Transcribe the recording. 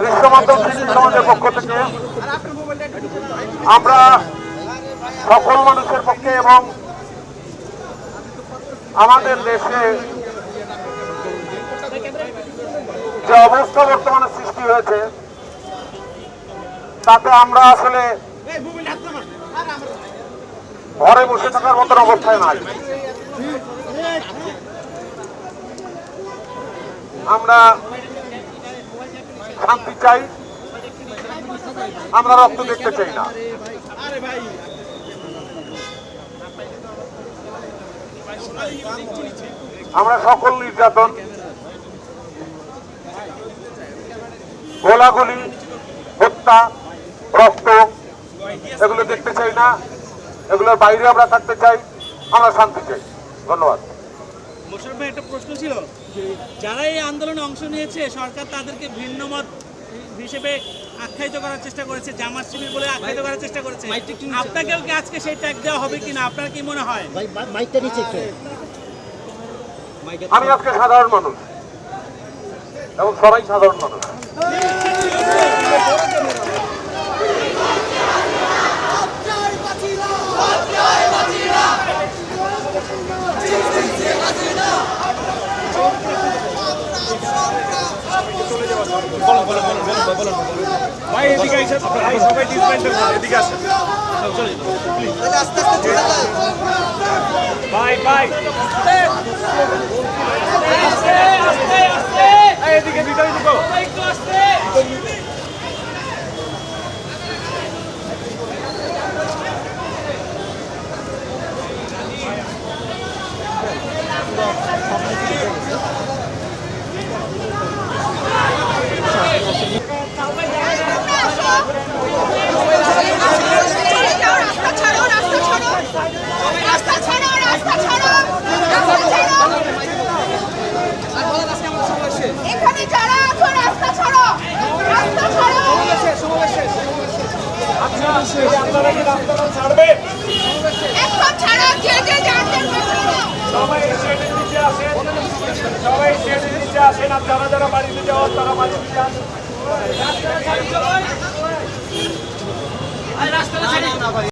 বিশ্বমাধ্যম শিশু সমাজের পক্ষ থেকে আমরা সকল মানুষের পক্ষে এবং আমাদের দেশে যে অবস্থা সৃষ্টি হয়েছে, তাতে আমরা আসলে ঘরে বসে থাকার মতন অবস্থায় নাই। আমরা শান্তি চাই। আমরা রক্ত দেখতে চাই না। আমরা সকল নির্যাতন, গোলাগুলি, হত্যা, রক্ত, এগুলো দেখতে চাই না। এগুলোর বাইরে আমরা থাকতে চাই। আমরা শান্তি চাই। ধন্যবাদ। মোশারফ ভাই, একটা প্রশ্ন ছিল? যারা এই আন্দোলনে অংশ নিয়েছে সরকার তাদেরকে ভিন্ন মত হিসেবে আখ্যায়িত করার চেষ্টা করেছে জামাত শিবির বলে আখ্যায়িত করার চেষ্টা করেছে। আপনাকেও কি আজকে সেই ট্যাগ দেওয়া হবে কিনা? আপনার কি মনে হয়? আমি আজকে সাধারণ মানুষ। এবং সবাই সাধারণ মানুষ। ভাই এদিকে এসে ভাই সবাই ডিসমেন্টাল এদিকে আসেন ভাই ভাই আপনারা কি রাস্তাটা ছাড়বেন সবাই শেডের নিচে আসেন। সবাই শেডের নিচে আসেন আর যারা যারা বাড়িতে যাওয়ার, তারা বাড়িতে যান।